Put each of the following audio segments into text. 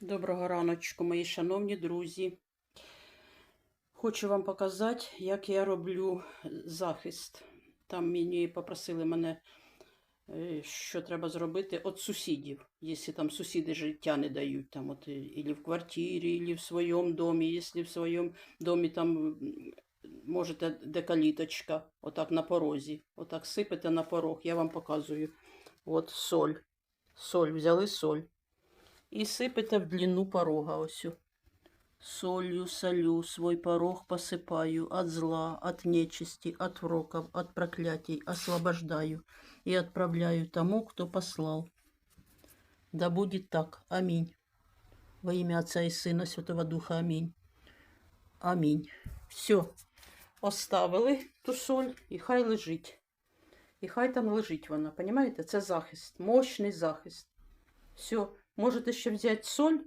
Доброго раночку, мої шановні друзі. Хочу вам показати, як я роблю захист. Там мені попросили мене, е, що треба зробити від сусідів, якщо там сусіди життя не дають, там от, е, ілі в квартирі, ілі в своєму домі, якщо в своєму домі там можете де каліточка, отак на порозі, отак сипете на порог, я вам показую. От соль. Соль, взяли соль. І сипете в длину порога ось. Солью солю, свой порог посыпаю, от зла, от нечисти, от вроков, от проклятий освобождаю и отправляю тому, кто послал. Да будет так. Аминь. Во имя Отца и Сына Святого Духа. Аминь. Аминь. Все. Оставили ту соль і хай лежить. І хай там лежить вона. Понимаєте? Це захист. Мощний захист. Все. Можете ще взяти соль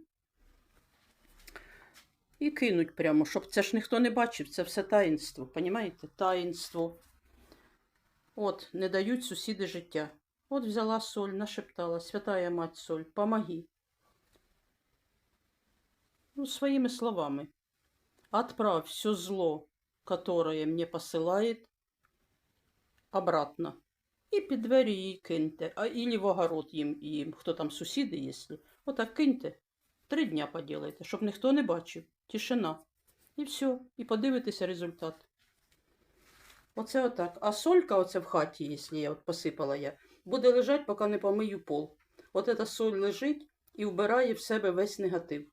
і кинуть прямо, щоб це ж ніхто не бачив, це все таїнство, понімаєте? Таїнство. От, не дають сусіди життя. От взяла соль, нашептала, святая мать соль, помоги. Ну, своими словами. Отправь все зло, которое мне посылает, обратно. І під двері її киньте, а ілі в огород їм, їм, хто там сусіди, якщо. Отак киньте. Три дня поділайте, щоб ніхто не бачив. Тишина. І все. І подивитися результат. Оце отак. А солька оце в хаті, якщо я от посипала я, буде лежати, поки не помию пол. От ця соль лежить і вбирає в себе весь негатив.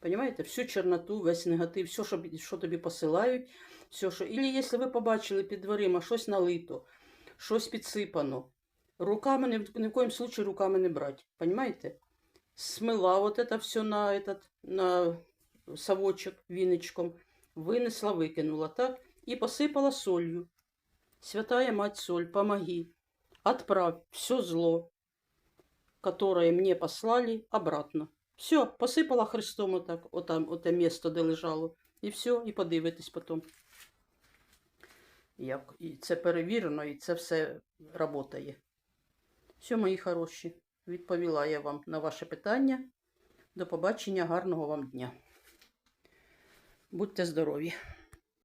Понимаєте? Всю чорноту, весь негатив, все, що, що тобі посилають, все, що. Ілі якщо ви побачили під дверима щось налито, щось підсипано. Руками ні, в- ні в коїм случаю руками не брати. Понимаете? Смила вот это все на этот, на совочек віночком, винесла, викинула, так? І посипала солью. Святая мать соль, помоги. Отправь все зло, которое мне послали, обратно. Все, посипала Христом отак, отам, оте місто, де лежало. І все, і подивитесь потім. Як, і це перевірено, і це все працює. Все, мої хороші, відповіла я вам на ваше питання. До побачення, гарного вам дня. Будьте здорові!